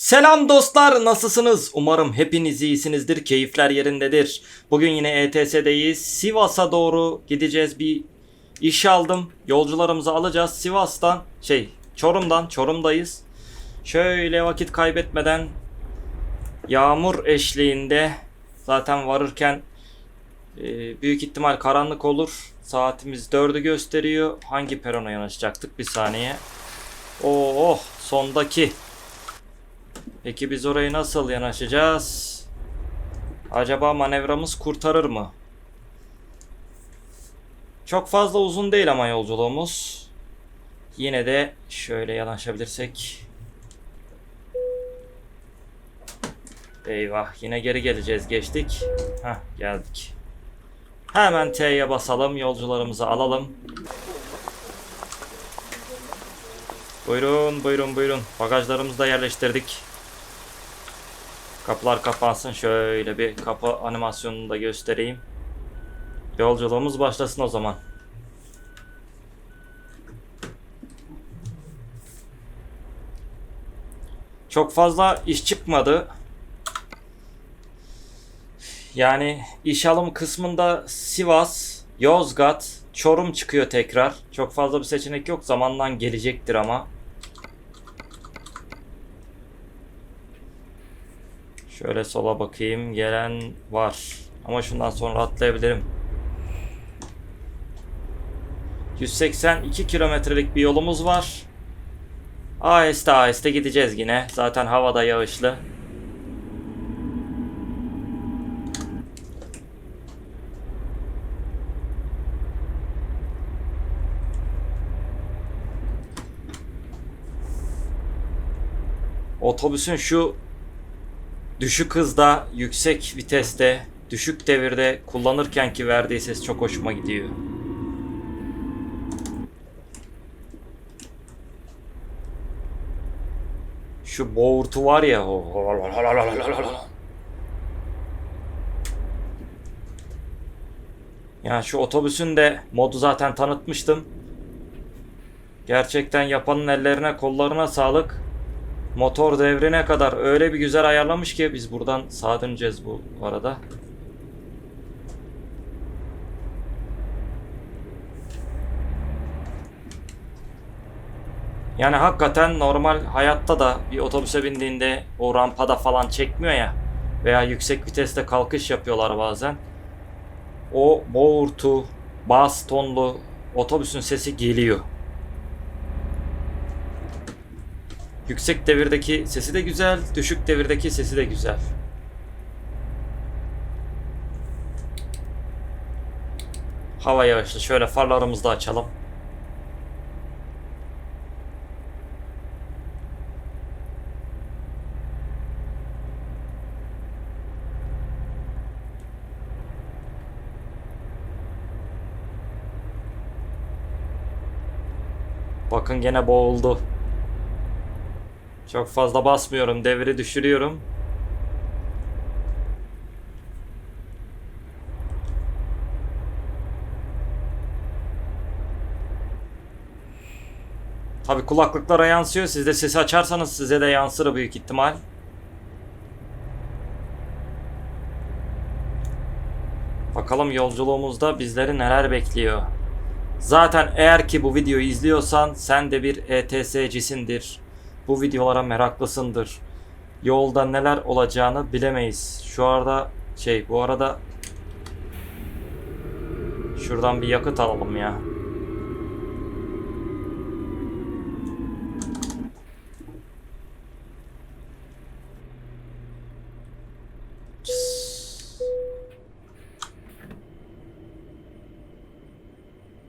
Selam dostlar nasılsınız? Umarım hepiniz iyisinizdir, keyifler yerindedir. Bugün yine ETS'deyiz. Sivas'a doğru gideceğiz. Bir iş aldım. Yolcularımızı alacağız. Sivas'tan, şey Çorum'dan, Çorum'dayız. Şöyle vakit kaybetmeden yağmur eşliğinde zaten varırken e, büyük ihtimal karanlık olur. Saatimiz 4'ü gösteriyor. Hangi perona yanaşacaktık? Bir saniye. Oh, sondaki. Peki biz orayı nasıl yanaşacağız? Acaba manevramız kurtarır mı? Çok fazla uzun değil ama yolculuğumuz. Yine de şöyle yanaşabilirsek. Eyvah yine geri geleceğiz geçtik. Hah geldik. Hemen T'ye basalım yolcularımızı alalım. Buyurun buyurun buyurun. Bagajlarımızı da yerleştirdik. Kapılar kapansın. Şöyle bir kapı animasyonunu da göstereyim. Yolculuğumuz başlasın o zaman. Çok fazla iş çıkmadı. Yani iş alım kısmında Sivas, Yozgat, Çorum çıkıyor tekrar. Çok fazla bir seçenek yok. Zamandan gelecektir ama. Şöyle sola bakayım. Gelen var. Ama şundan sonra atlayabilirim. 182 kilometrelik bir yolumuz var. Aheste aheste gideceğiz yine. Zaten havada yağışlı. Otobüsün şu düşük hızda, yüksek viteste, düşük devirde kullanırken ki verdiği ses çok hoşuma gidiyor. Şu boğurtu var ya o. Yani şu otobüsün de modu zaten tanıtmıştım. Gerçekten yapanın ellerine kollarına sağlık. Motor devrine kadar öyle bir güzel ayarlamış ki biz buradan sağa döneceğiz bu arada. Yani hakikaten normal hayatta da bir otobüse bindiğinde o rampada falan çekmiyor ya veya yüksek viteste kalkış yapıyorlar bazen. O boğurtu, bas tonlu otobüsün sesi geliyor. Yüksek devirdeki sesi de güzel, düşük devirdeki sesi de güzel. Hava yağışlı. Şöyle farlarımızı da açalım. Bakın gene boğuldu. Çok fazla basmıyorum. Devri düşürüyorum. Tabi kulaklıklara yansıyor. Siz de sesi açarsanız size de yansır büyük ihtimal. Bakalım yolculuğumuzda bizleri neler bekliyor. Zaten eğer ki bu videoyu izliyorsan sen de bir ETS'cisindir bu videolara meraklısındır. Yolda neler olacağını bilemeyiz. Şu arada şey bu arada şuradan bir yakıt alalım ya.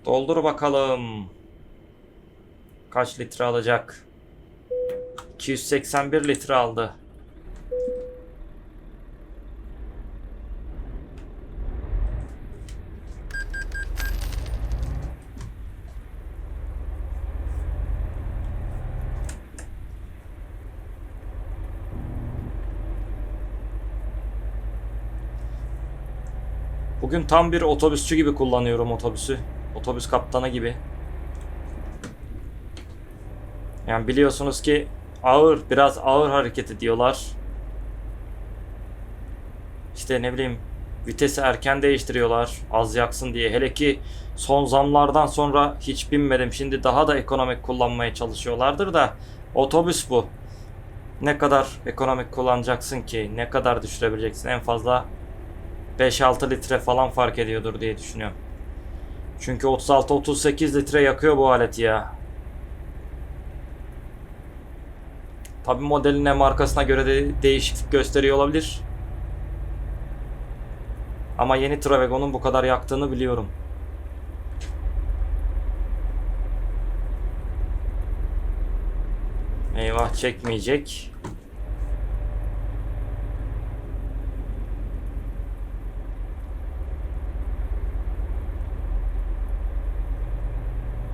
Doldur bakalım. Kaç litre alacak? 281 litre aldı. Bugün tam bir otobüsçü gibi kullanıyorum otobüsü. Otobüs kaptanı gibi. Yani biliyorsunuz ki ağır, biraz ağır hareket ediyorlar. İşte ne bileyim vitesi erken değiştiriyorlar az yaksın diye. Hele ki son zamlardan sonra hiç binmedim. Şimdi daha da ekonomik kullanmaya çalışıyorlardır da otobüs bu. Ne kadar ekonomik kullanacaksın ki? Ne kadar düşürebileceksin? En fazla 5-6 litre falan fark ediyordur diye düşünüyorum. Çünkü 36-38 litre yakıyor bu alet ya. Tabi modeline markasına göre de değişiklik gösteriyor olabilir. Ama yeni Travego'nun bu kadar yaktığını biliyorum. Eyvah çekmeyecek.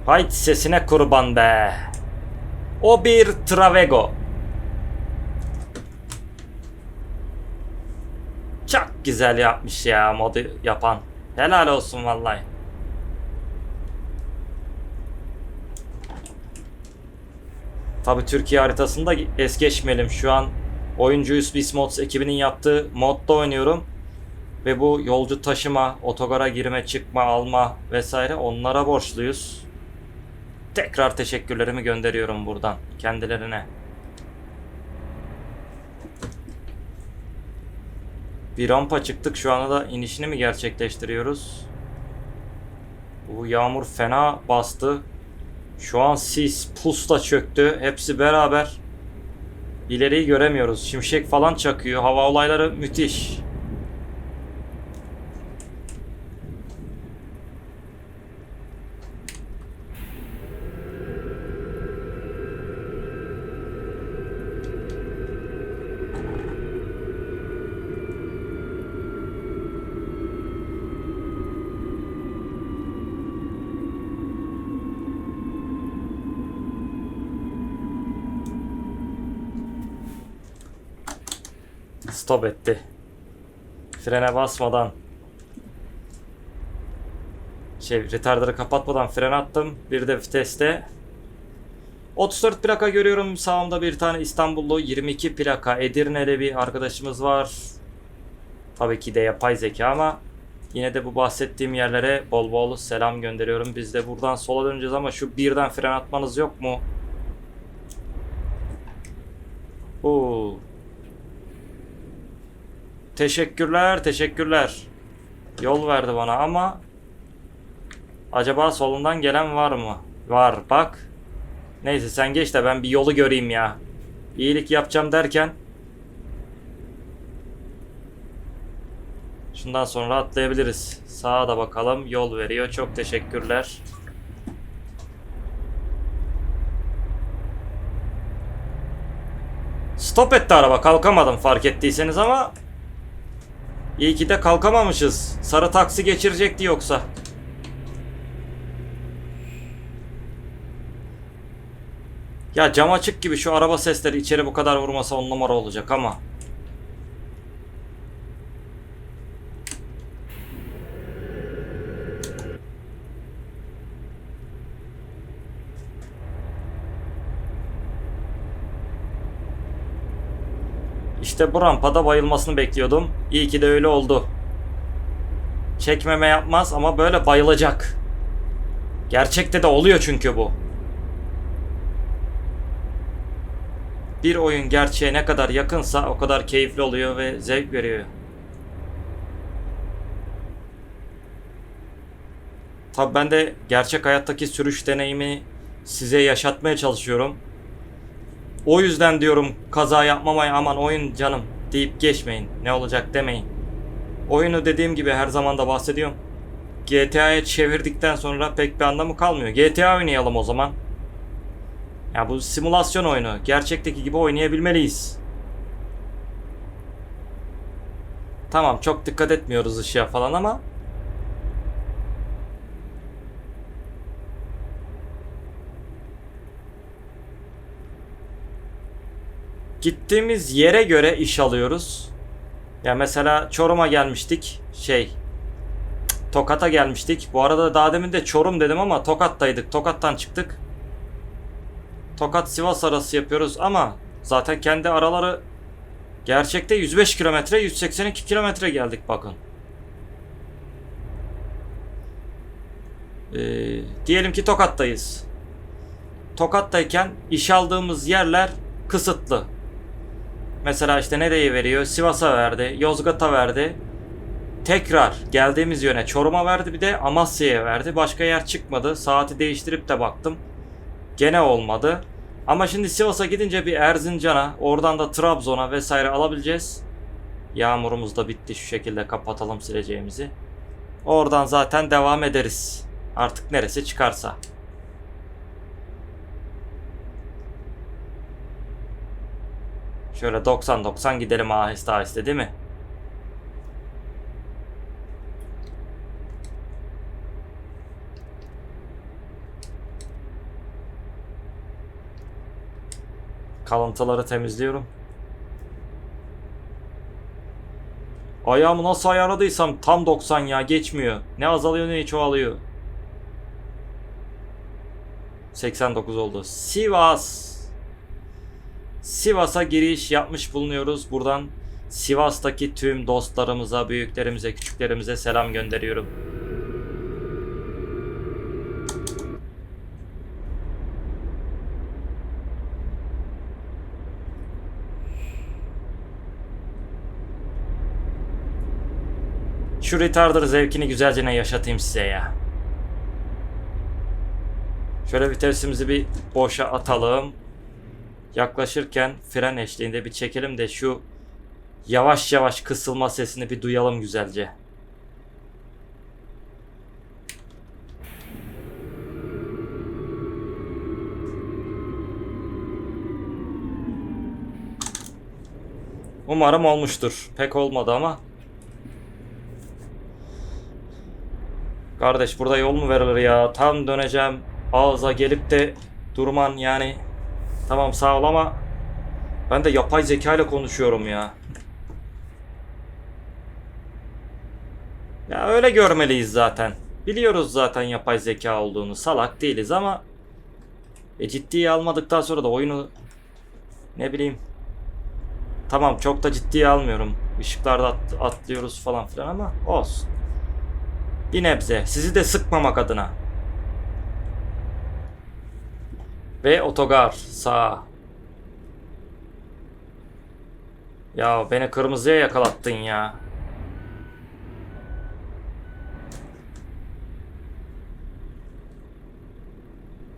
Hayt sesine kurban be. O bir Travego. Çok güzel yapmış ya modu yapan. Helal olsun vallahi. Tabi Türkiye haritasında es geçmeyelim. Şu an oyuncuyuz Bismods ekibinin yaptığı modda oynuyorum. Ve bu yolcu taşıma, otogara girme, çıkma, alma vesaire onlara borçluyuz. Tekrar teşekkürlerimi gönderiyorum buradan kendilerine. Bir rampa çıktık. Şu anda da inişini mi gerçekleştiriyoruz? Bu yağmur fena bastı. Şu an sis, pus da çöktü. Hepsi beraber. İleriyi göremiyoruz. Şimşek falan çakıyor. Hava olayları müthiş. Stop etti. Frene basmadan şey retarder'ı kapatmadan fren attım. Bir de viteste 34 plaka görüyorum. Sağımda bir tane İstanbullu 22 plaka Edirne'de bir arkadaşımız var. Tabii ki de yapay zeka ama yine de bu bahsettiğim yerlere bol bol selam gönderiyorum. Biz de buradan sola döneceğiz ama şu birden fren atmanız yok mu? Oo. Teşekkürler, teşekkürler. Yol verdi bana ama acaba solundan gelen var mı? Var, bak. Neyse sen geç de ben bir yolu göreyim ya. İyilik yapacağım derken Şundan sonra atlayabiliriz. Sağa da bakalım. Yol veriyor. Çok teşekkürler. Stop etti araba. Kalkamadım fark ettiyseniz ama İyi ki de kalkamamışız. Sarı taksi geçirecekti yoksa. Ya cam açık gibi şu araba sesleri içeri bu kadar vurmasa on numara olacak ama. İşte bu rampada bayılmasını bekliyordum. İyi ki de öyle oldu. Çekmeme yapmaz ama böyle bayılacak. Gerçekte de oluyor çünkü bu. Bir oyun gerçeğe ne kadar yakınsa o kadar keyifli oluyor ve zevk veriyor. Tabi ben de gerçek hayattaki sürüş deneyimi size yaşatmaya çalışıyorum. O yüzden diyorum kaza yapmamaya aman oyun canım deyip geçmeyin. Ne olacak demeyin. Oyunu dediğim gibi her zaman da bahsediyorum. GTA'ya çevirdikten sonra pek bir anlamı kalmıyor. GTA oynayalım o zaman. Ya bu simülasyon oyunu. Gerçekteki gibi oynayabilmeliyiz. Tamam çok dikkat etmiyoruz ışığa falan ama gittiğimiz yere göre iş alıyoruz. Ya mesela Çorum'a gelmiştik. Şey Tokat'a gelmiştik. Bu arada daha demin de Çorum dedim ama Tokat'taydık. Tokat'tan çıktık. Tokat Sivas arası yapıyoruz ama zaten kendi araları gerçekte 105 kilometre 182 kilometre geldik bakın. Ee, diyelim ki Tokat'tayız. Tokat'tayken iş aldığımız yerler kısıtlı. Mesela işte nereye veriyor? Sivas'a verdi, Yozgat'a verdi. Tekrar geldiğimiz yöne Çorum'a verdi bir de Amasya'ya verdi. Başka yer çıkmadı. Saati değiştirip de baktım. Gene olmadı. Ama şimdi Sivas'a gidince bir Erzincan'a, oradan da Trabzon'a vesaire alabileceğiz. Yağmurumuz da bitti. Şu şekilde kapatalım sileceğimizi. Oradan zaten devam ederiz. Artık neresi çıkarsa. Şöyle 90-90 gidelim aheste aheste değil mi? Kalıntıları temizliyorum. Ayağımı nasıl ayarladıysam tam 90 ya geçmiyor. Ne azalıyor ne çoğalıyor. 89 oldu. Sivas. Sivas'a giriş yapmış bulunuyoruz. Buradan Sivas'taki tüm dostlarımıza, büyüklerimize, küçüklerimize selam gönderiyorum. Şu retarder zevkini güzelce yaşatayım size ya. Şöyle vitesimizi bir boşa atalım. Yaklaşırken fren eşliğinde bir çekelim de şu yavaş yavaş kısılma sesini bir duyalım güzelce. Umarım olmuştur. Pek olmadı ama. Kardeş burada yol mu verilir ya? Tam döneceğim. Ağza gelip de durman yani. Tamam sağ ol ama ben de yapay zeka ile konuşuyorum ya. Ya öyle görmeliyiz zaten. Biliyoruz zaten yapay zeka olduğunu. Salak değiliz ama e, ciddiye almadıktan sonra da oyunu ne bileyim Tamam çok da ciddiye almıyorum. Işıklarda at- atlıyoruz falan filan ama olsun. Bir nebze. Sizi de sıkmamak adına. Ve otogar sağ. Ya beni kırmızıya yakalattın ya.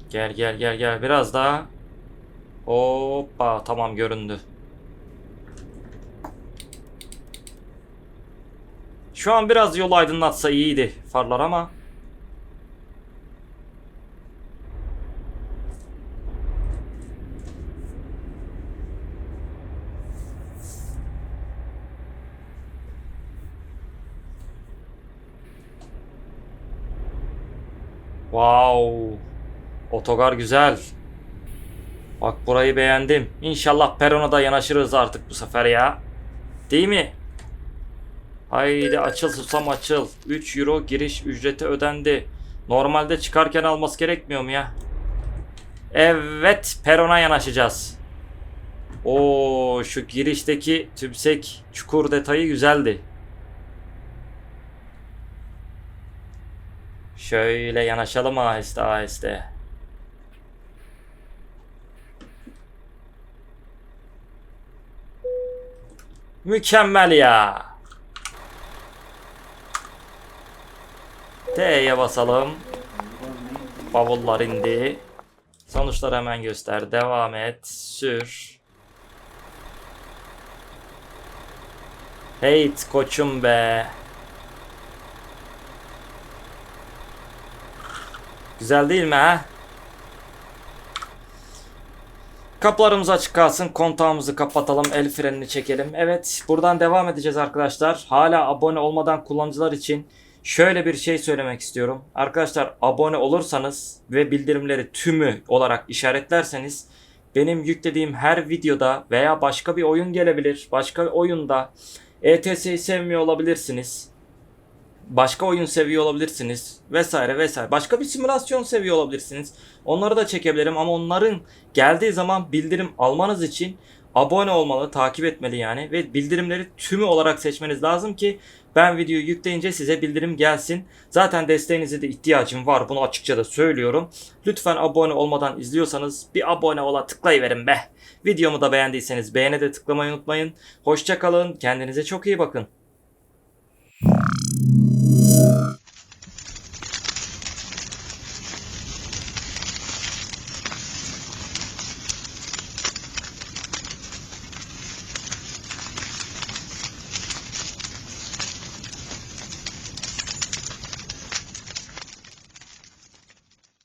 Gel gel gel gel biraz daha. Hoppa tamam göründü. Şu an biraz yolu aydınlatsa iyiydi farlar ama. Wow. Otogar güzel. Bak burayı beğendim. İnşallah perona da yanaşırız artık bu sefer ya. Değil mi? Haydi açıl susam açıl. 3 euro giriş ücreti ödendi. Normalde çıkarken alması gerekmiyor mu ya? Evet perona yanaşacağız. Oo şu girişteki tümsek çukur detayı güzeldi. Şöyle yanaşalım aheste aheste. Mükemmel ya. T'ye basalım. Bavullar indi. Sonuçları hemen göster. Devam et. Sür. Heyt koçum be. Güzel değil mi ha? Kapılarımız açık kalsın. Kontağımızı kapatalım. El frenini çekelim. Evet buradan devam edeceğiz arkadaşlar. Hala abone olmadan kullanıcılar için şöyle bir şey söylemek istiyorum. Arkadaşlar abone olursanız ve bildirimleri tümü olarak işaretlerseniz benim yüklediğim her videoda veya başka bir oyun gelebilir. Başka bir oyunda ETS'yi sevmiyor olabilirsiniz. Başka oyun seviyor olabilirsiniz vesaire vesaire. Başka bir simülasyon seviyor olabilirsiniz. Onları da çekebilirim ama onların geldiği zaman bildirim almanız için abone olmalı, takip etmeli yani ve bildirimleri tümü olarak seçmeniz lazım ki ben videoyu yükleyince size bildirim gelsin. Zaten desteğinize de ihtiyacım var. Bunu açıkça da söylüyorum. Lütfen abone olmadan izliyorsanız bir abone ola tıklayıverin be. Videomu da beğendiyseniz beğene de tıklamayı unutmayın. Hoşça kalın. Kendinize çok iyi bakın.